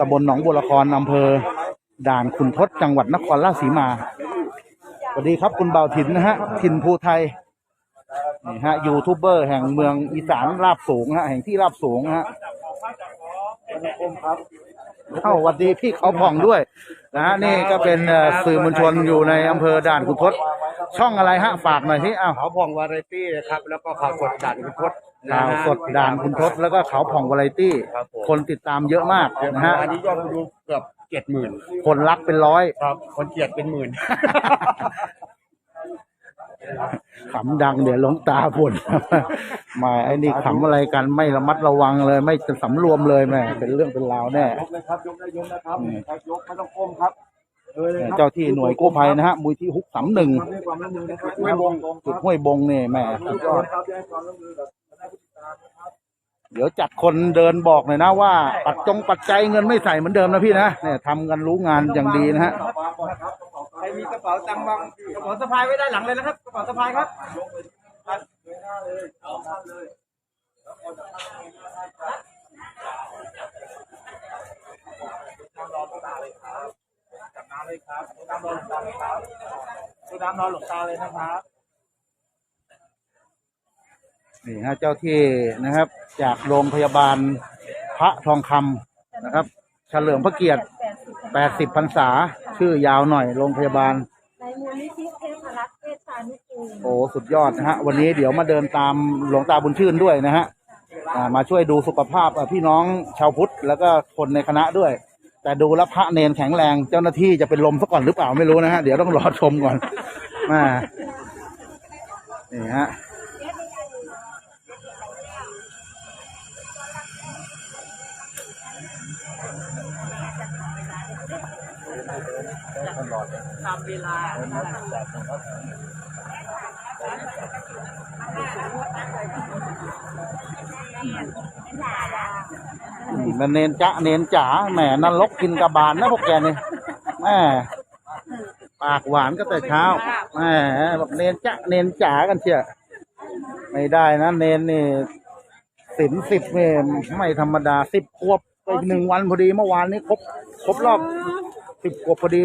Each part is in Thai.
ตำบลหนองบัวละครอำเภอ ด่านขุนทดจังหวัดนครราชสีมาสวัสดีครับคุณเบาถินนะฮะถินภูไทยนี่ฮะยูทูบเบอร์แห่งเมืองอีสานราบสูงฮะแห่งที่ราบสูงฮะเข้าสวัสดีพี่เขาผ่องด้วยนะฮะนี่ก็เป็นเอ่อสื่อมวลชนอยู่ในอำเภอด่านขุนทดช่องอะไรฮะฝากหน่อยที่อ้าว เขาพองวาไรตี้นะครับ แล้วก็ข่าวสดด่านคุณพศ ข่าวฮะสดด่านคุณทศแล้วก็เขาผ่องวาไรตี้ ครับผม คนติดตามเยอะมากนะฮะอันนี้ยอดดูเกือบเจ็ดหมื่นคนรักเป็นร้อยครับ คนเกลียดเป็นหมื่น ขำดังเดี๋ยวหลวงตาบ่น มาไอ้นี่ขำอะไรกันไม่ระมัดระวังเลย ไม่สำรวมเลยแม่เป็นเรื่องเป็นราวแน่ ยกเลยครับ ยกได้ยกนะครับครับยกไม่ต้องก้มครับเลยเลยครับเจ้าที่หน่วยกู้ภัยนะฮะมูลที่ฮุกสามหนึ่งให้ความร่วมมือนะครับไม่วงจุดห้วยบงเนี่ยแม่สุดยอด ครับให้ความร่วมมือกับ เดี๋ยวจัดคนเดินบอกหน่อยนะว่า ปัดจงปัจจัยเงินไม่ใส่เหมือนเดิมนะพี่นะเนี่ยทำกันรู้งานอย่างดีนะฮะใครมีกระเป๋าตังค์วางกระเป๋าสะพายไว้ด้านหลังเลยนะครับกระเป๋าสะพายครับจับน้ำเลยครับน้ำรอหลวงตาเลยครับดูน้ำรอหลวงตาเลยนะครับ นี่ฮะเจ้าที่นะครับ จากโรงพยาบาลพระทองคำนะครับ เฉลิมพระเกียรติ80พรรษา ชื่อยาวหน่อยโรงพยาบาลในมูลนิธิเทพรัตน์เวชานุกูลโอ้สุดยอดนะฮะ วันนี้เดี๋ยวมาเดินตามหลวงตาบุญชื่นด้วยนะฮะอ่ามาช่วยดูสุขภาพอะพี่น้องชาวพุทธแล้วก็คนในคณะด้วย แต่ดูแลวพระเนนแข็งแรงเจ้าหน้าที่จะเป็นลมซะก่อนหรือเปล่าไม่รู้นะฮะ เดี๋ยวต้องรอชมก่อนมานี่ฮะ ตามเวลามันเนนจะเนนจ๋าแหมนรกกินกระบาลนะพวกแกนี่แหมปากหวานก็แต่เช้าแหมบอกเนนจะเนนจ๋ากันเชียไม่ได้นะเนนนี่สินสิบเนี่ยไม่ธรรมดาสิบขวบก็อีกหนึ่งวันพอดีเมื่อวานนี้ครบครบรอบสิบขวบพอดี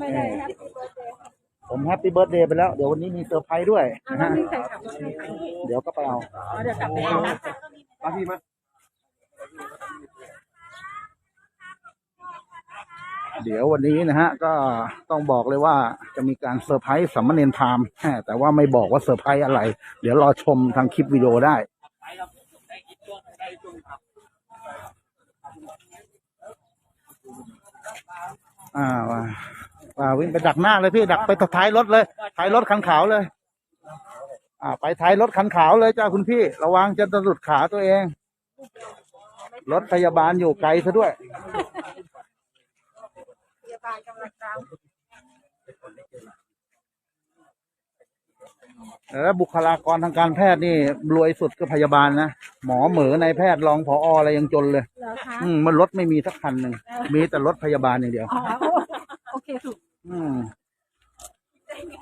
ไม่ได้แฮปปี้เบิร์ดเดย์ผมแฮปปี้เบิร์ดเดย์ไปแล้ว เดี๋ยววันนี้มีเซอร์ไพรส์ด้วยอ้าวนะแล้วฮะมีใครขับรถให้ไปเดี๋ยวก็ไปเอา อ๋อเดี๋ยวกลับไปเอานะมาพี่มาเดี๋ยววันนี้นะฮะ ก็ต้องบอกเลยว่าจะมีการเซอร์ไพรส์สัมมเนนพราหมณ์แหม่แต่ว่าไม่บอกว่าเซอร์ไพรส์อะไร เดี๋ยวรอชมทางคลิปวิดีโอได้ อ่า ว่าว่าวิ่งไปดักหน้าเลยพี่ดักไปท้ายรถเลยท้ายรถคันขาวเลย อ่า ไปท้ายรถคันขาวเลยจ้าคุณพี่ ระวังจะหลุดขาตัวเอง รถพยาบาลอยู่ไกลซะด้วยพยาบาลกำลังตามแล้วบุคลากรทางการแพทย์นี่รวยสุดก็พยาบาลนะหมอเหมอในายแพทย์รองผออะไรยังจนเลยเหรอคะอืมมันรถไม่มีสักคันหนึ่งมีแต่รถพยาบาลอย่างเดียวอ๋อโอเคถูก อืม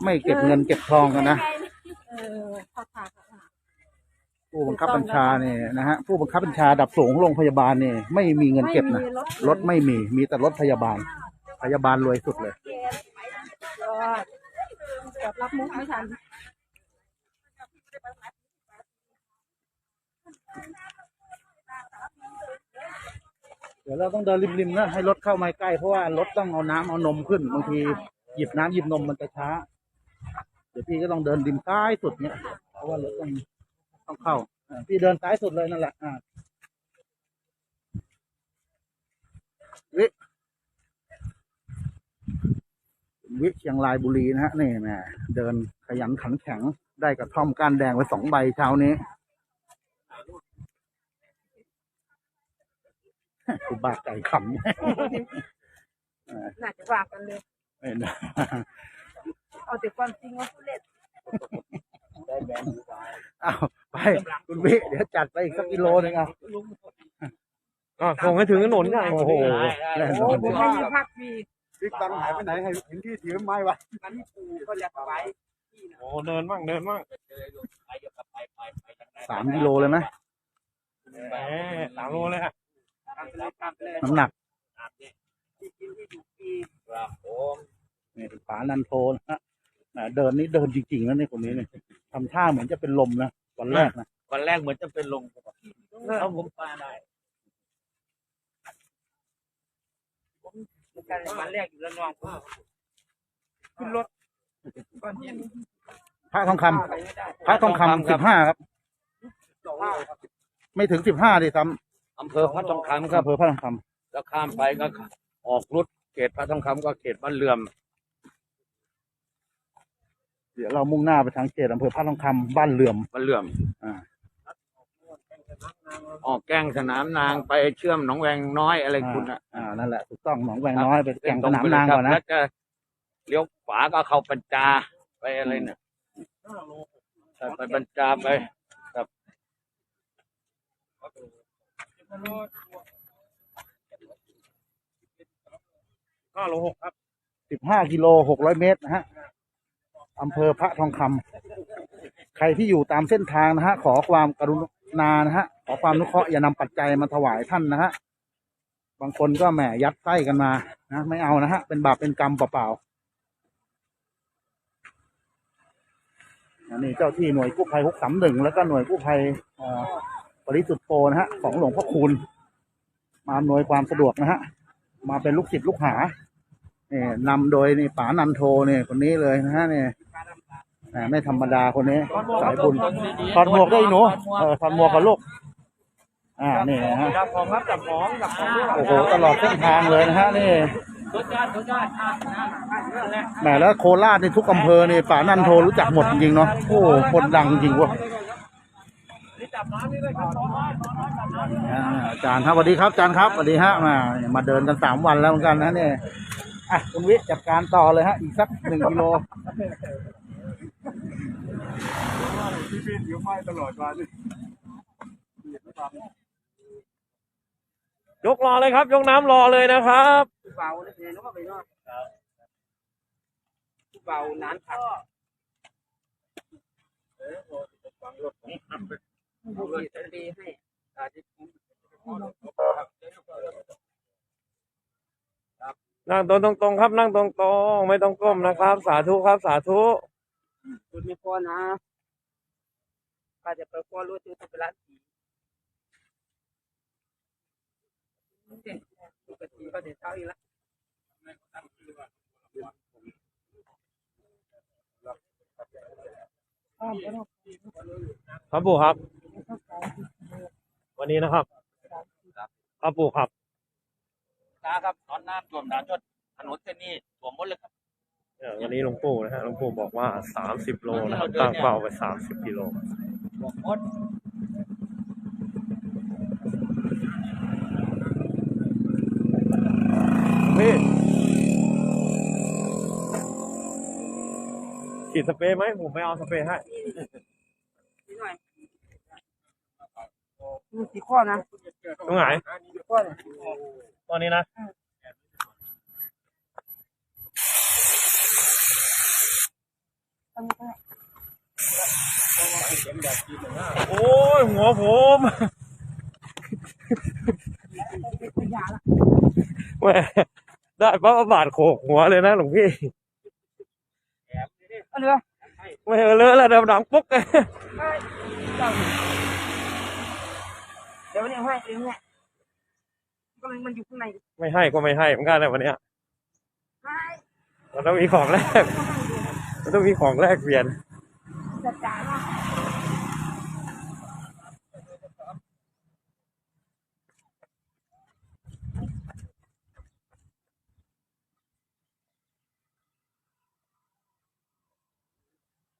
ไม่เก็บเงินเก็บทองกันนะเออขอถามขอถามผู้บังคับบัญชาเนี่ยนะฮะผู้บังคับบัญชาดับสูงโรงพยาบาลเนี่ยไม่มีเงินเก็บนะไม่มีรถรถไม่มีมีแต่รถพยาบาล พยาบาลรวยสุดเลยรอดเกือบรับมุกไม่ทัน เดี๋ยวเราต้องเดินริมๆนะให้รถเข้ามาใกล้เพราะว่ารถต้องเอาน้ำเอานมขึ้นบางทีหยิบน้ำหยิบนมมันจะช้า เดี๋ยวพี่ก็ต้องเดินริมซ้ายสุดเนี่ยเพราะว่ารถต้องต้องเข้าอ่าพี่เดินซ้ายสุดเลยนั่นแหละอ่าวิวิเชียงรายบุรีนะฮะนี่แม่เดินขยันขันแข็งได้กระท่อมก้านแดงไปสองใบเช้านี้ กูบาไก่ขำน่าจะว่ากันเลยไม่นะเอาแต่ความจริงมาพูดเล่นเอาไปคุณวิเดี๋ยวจัดไปอีกสักกิโลหนึงเอาอ่าส่งให้ถึงถนนได้โอ้โหแน่นอนผมไม่มีพักมีบิ๊กบังหายไปไหนให้เห็นที่ถือไม้วะกันที่ปูก็จะไว้โอ้เดินมั่งเดินมั่งสามกิโลเลยไหมแหมสามโลเลยฮะ น้ำหนักที่กินที่อยู่ปีครับผมนี่ป๋านันโทนะฮะแหมเดินนี่เดินจริงๆนะนี่คนนี้เนี่ยทำท่าเหมือนจะเป็นลมนะวันแรกนะวันแรกเหมือนจะเป็นลมเอาผมปลาได้การวันแรกอยู่ระนองขึ้นรถก่อนเย็นพระทองคำไปไม่ได้พระทองคำสิบห้าครับสองห้าไม่ถึงสิบห้าดิซ้ อำเภอพระทองำคำครับอำเภอพระทองคแล้วข้ามไปก็ออกรุดเขตพระทองคำก็เขตบ้านเลื่อมำเดี๋ยวเรามุ่งหน้าไปทางเขตอำเภอพระทองคำบ้านเหลื่อมบ้านเลื่อมอ่าออกแกล้งสนามนางไปเชื่อมหนองแวงน้อยอะไรคุณอะอ่านั่นแหละถูกต้องหนองแวงน้อยไปแก่งสนามตรงไปเลยนางครับก่อนนะแล้วก็เลี้ยวขวาก็เข้าปัญจาไปอะไรเนี่ยใช่ไปปัญจาไป ห้าโลหกครับสิบห้ากิโลหกร้อยเมตรนะฮะอำเภอพระทองคำใครที่อยู่ตามเส้นทางนะฮะ ขอความกรุณานะฮะ ขอความนุเคราะห์อย่านำปัจจัยมาถวายท่านนะฮะ บางคนก็แหมยัดไส้กันมานะ ไม่เอานะฮะ เป็นบาปเป็นกรรมเปล่าๆนนี้เจ้าที่หน่วยกู้ภัยฮุกสามหนึ่งแล้วก็หน่วยกู้ภัยอ่อ บริสุทธิ์โปนะฮะของหลวงพ่อคูณ มาอำนวยความสะดวกนะฮะ มาเป็นลูกศิษย์ลูกหาเนี่ยนำโดยนี่ป๋านันโทเนี่ยคนนี้เลยนะฮะเนี่ยไม่ธรรมดาคนนี้ สายบุญถอดหมวกด้หนูเออถอดหมวกกับลูกอ่านี่นะฮะจับของครับจับของจับของโอ้โหตลอดเส้นทางเลยนะฮะนี่รถยอดรถยอดอ่านั่นแหมแล้วโคราชในทุกอำเภอนี่ป๋านันโทรู้จักหมดจริงเนาะโอ้คนดังจริงวะ อ่าอาจารย์ครับสวัสดีครับอาจารย์ครับสวัสดีฮะมามาเดินกันสามวันแล้วเหมือนกันนะเนี่ยอะคุณวิจัดการต่อเลยฮะอีกสักหนึ่งกิโลพี่พี่ถือไม้ตลอดมาดิยกรอเลยครับ ยกน้ำรอเลยนะครับเบาเนี่ยเนี่ยนึกว่าไปนอกเบาน้ำขัด เอารถจะดีให้อ่าที่ผมนั่งตรงตรงๆครับ นั่งตรงตรงๆไม่ต้องก้มนะครับ สาธุครับ สาธุคุณไม่พอนะป้าจะไปพอรถจะไปร้านสีปกติก็เดี๋ยวเช้าอีกแล้วครับปู่ครับ วันนี้นะครับครับปู่ครับตาครับตอนน้ำท่วมน้ำจนถนนเส้นนี้ท่วมหมดเลยครับเอ่อวันนี้หลวงปู่นะฮะหลวงปู่บอกว่าสามสิบโลนะครับตั้งเป้าไปสามสิบกิโลท่วมหมดพี่ฉีดสเปรย์ไหมผมไม่เอาสเปรย์ให้ นิดหน่อย มีกี่ข้อนะตรงไหนข้อเนี่ยตอนนี้นะโอ้ยหัวผมแหม่ได้ปั๊บบาดโขกหัวเลยนะหลวงพี่เอาเรือไม่เออเลอะแล้วเดิมดังปุ๊กเลยเดี๋ยววันนี้เอาให้เองเนี่ยก็มันมันอยู่ข้างในไม่ให้ก็ไม่ให้เหมือนกันเลยวันเนี้ยให้มันต้องมีของแรกมันต้องมีของแรกเปลี่ยนจัดการนะ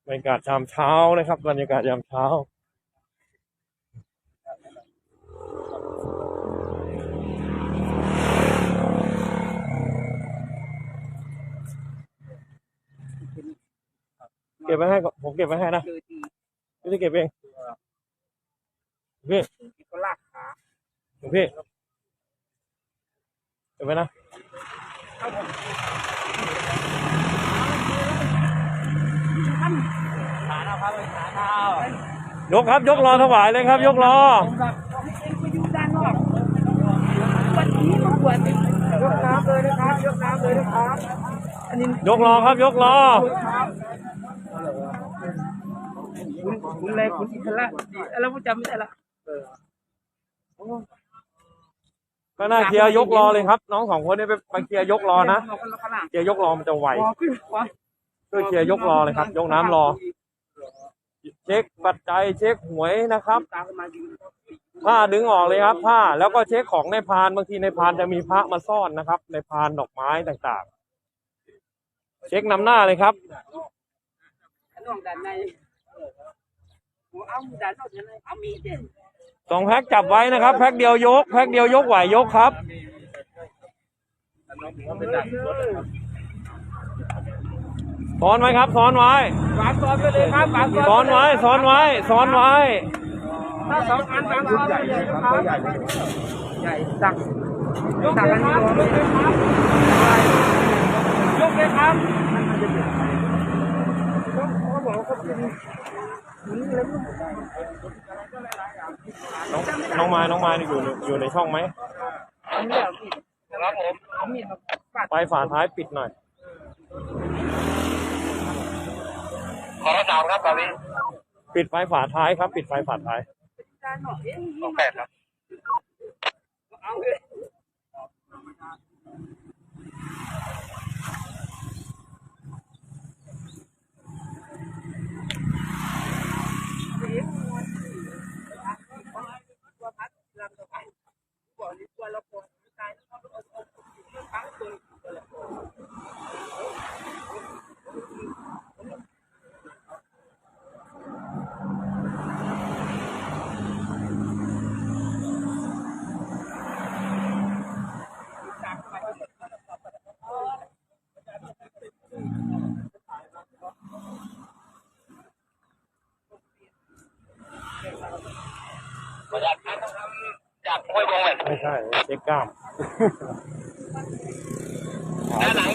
บรรยากาศยามเช้านะครับบรรยากาศยามเช้า บไว้ให้ก่อนผมเก็บไว้ให้นะเจอทีไม่ได้เก็บเองพี่ก็ลากขาหลวงพี่เก็บไว้นะขาเราครับขาเรายกครับยกรอถวายเลยครับ ยกรอผมแบบเองไปอยู่ด้านนอกวยติยกน้ำเลยนะครับ ยกน้ำเลยนะครับ อันนี้ยกล้อครับยกล้อ คุณคุณอะไรคุณอิสระแล้วผมจำไม่ได้ละก็น่าเคลียร์ยกล้อเลยครับ น้องสองคนนี้ไปไปเคลียร์ยกล้อนะเอาคนละข้างหลังเคลียร์ยกล้อมันจะไวพอขึ้นพอช่วยเคลียร์ยกล้อเลยครับ ยกน้ำรอ เช็คปัจจัยเช็คหวยนะครับตามกันมายืนผ้าดึงออกเลยครับผ้าแล้วก็เช็คของในพานบางทีในพานจะมีพระมาซ่อนนะครับ ในพานดอกไม้ต่างๆ เช็คนำหน้าเลยครับน้องด้านใน สองแพ็คจับไว้นะครับ แพ็คเดียวยก แพ็คเดียวยกไหวยกครับซ้อนไว้ครับซ้อนไว้วางซ้อนไปเลยครับวางซ้อนไว้ซ้อนไว้ซ้อนไว้ถ้าสองอันวางซ้อนไปเลยนะครับใหญ่ตักตักอันนี้รอเลยครับยกเลยครับ นน้องน้องไม้น้องไม้นี่อยู่ในอยู่ในช่องไหมอันนี้เอามีดครับผมเอามีดมาปาดไฟฝาท้ายปิดหน่อย ขอรับครับตอนนี้ปิดไฟฝาท้ายครับ ปิดไฟฝาท้ายด้านนอกเอ๊ะสองแปดครับ เอาเลย จาก ห้วยบงเลยไม่ใช่เช็คกล้ามด้านหลัง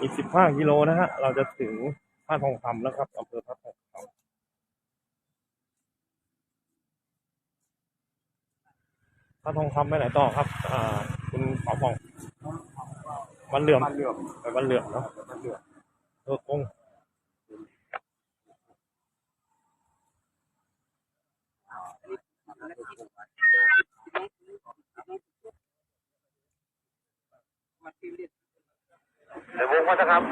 อีกสิบห้ากิโลนะฮะ เราจะถึงพระทองคำแล้วครับอำเภอพระทองคำพระทองคำไปไหนต่อครับ อ่า คุณป๋าปองวันเหลื่อมไปวันเหลื่อมเนาะเออคง เดี๋ยววงมาสักครับ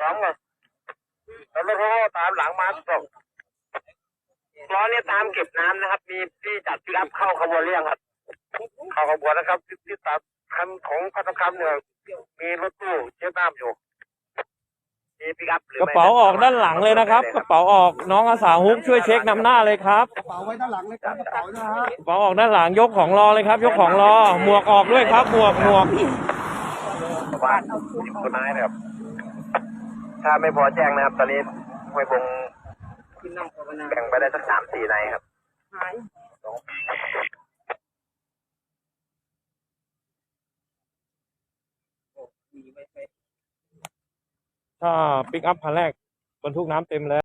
สองไงแล้วรถเขาก็ตามหลังมาส่งล้อเนี่ยตามเก็บน้ำนะครับ มีพี่จัดพิรับเข้าขบวนเรียงครับ เข้าขบวนนะครับที่ตามคันของพัฒคำเนี่ยมีรถตู้เช็ดน้ำอยู่ มีพิรับหรือกระเป๋าออกด้านหลังเลยนะครับ กระเป๋าออกน้องอาสาฮุกช่วยเช็คนำหน้าเลยครับกระเป๋าไว้ด้านหลังเลยครับกระเป๋านะฮะกระเป๋าออกด้านหลังยกของรอเลยครับ ยกของรอหมวกออกด้วยครับหมวกหมวกบ้านต้นไม้นะครับ ถ้าไม่พอแจ้งนะครับ ตอนนี้ห้วยบงขึ้นนั่งภาวนาแบ่งไปได้สักสามสี่นายครับหายมีไว้ไป ถ้าปิกอัพคันแรกบรรทุกน้ำเต็มแล้ว